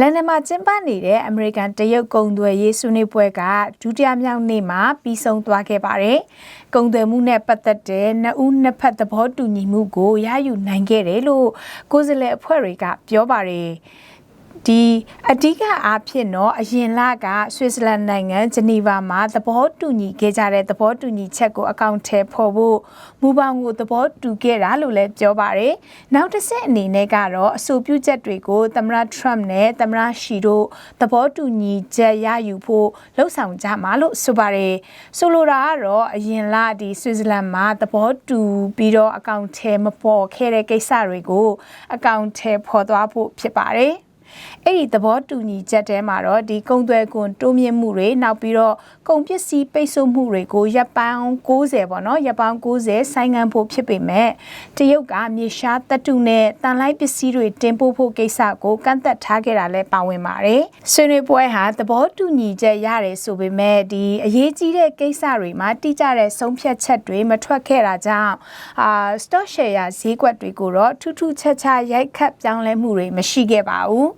လန်ဒန်မှာကျင်းပနေတဲ့အမေရိကန်တရုတ်ကုန်သွယ်ရေးဆွေးနွေးပွဲကဒုတိယမြောက်နေ့မှာပြီးဆုံးသွားခဲ့ပါတယ်။ကုန်သွယ်မှုနဲ့ပတ်သက်တဲ့နှစ်ဦးနှစ်ဖက်သဘောတူညီမှုကိုရယူနိုင်ခဲ့တယ်လို့ကိုယ်စားလှယ်အဖွဲ့တွေကပြောပါတယ်။ ဒီအဓိကအားဖြင့်တော့အရင်လကဆွစ်ဇာလန်နိုင်ငံဂျနီဗာမှာသဘောတူညီခဲ့ကြတဲ့သဘောတူညီချက်ကိုအကောင့်ထဲဖော်ဖို့မူပေါင်းကိုသဘောတူခဲ့တာလို့လည်းပြောပါတယ်။နောက်တစ်ဆက်အနေနဲ့ကတော့အဆိုပြုချက်တွေကိုသမ္မတထရမ့်နဲ့သမ္မတရှီတို့သဘောတူညီချက်ရယူဖို့လှုံ့ဆော်ကြမှာလို့ဆိုပါတယ်။ဆိုလိုတာကတော့အရင်လဒီဆွစ်ဇာလန်မှာသဘောတူပြီးတော့အကောင့်ထဲမပေါ်ခဲ့တဲ့ကိစ္စတွေကိုအကောင့်ထဲဖော်သွားဖို့ဖြစ်ပါတယ်။ အဲ့ဒီသဘောတူညီချက်တဲမှာတော့ဒီကုံသွဲကွန်တိုးမြင့်မှုတွေနောက်ပြီးတော့ကုန်ပစ္စည်းပိတ်ဆို့မှုတွေကိုရပ်ပေါင်း90ပေါ့နော်ရပ်ပေါင်း90ဆိုင်းငံ့ဖို့ဖြစ်ပေမဲ့တရုတ်ကမြေရှားတပ်တုနဲ့တန်လိုက်ပစ္စည်းတွေတင်ပို့ဖို့ကိစ္စကိုကန့်သက်ထားခဲ့တာလည်းပါဝင်ပါတယ်ဆွေးနွေးပွဲဟာသဘောတူညီချက်ရတယ်ဆိုပေမဲ့ဒီအရေးကြီးတဲ့ကိစ္စတွေမှာတိကျတဲ့ဆုံးဖြတ်ချက်တွေမထွက်ခဲ့တာကြောင့်အာ stock share ဈေးကွက်တွေကိုတော့ထူးထူးခြားခြားရိုက်ခတ်ပြောင်းလဲမှုတွေမရှိခဲ့ပါဘူး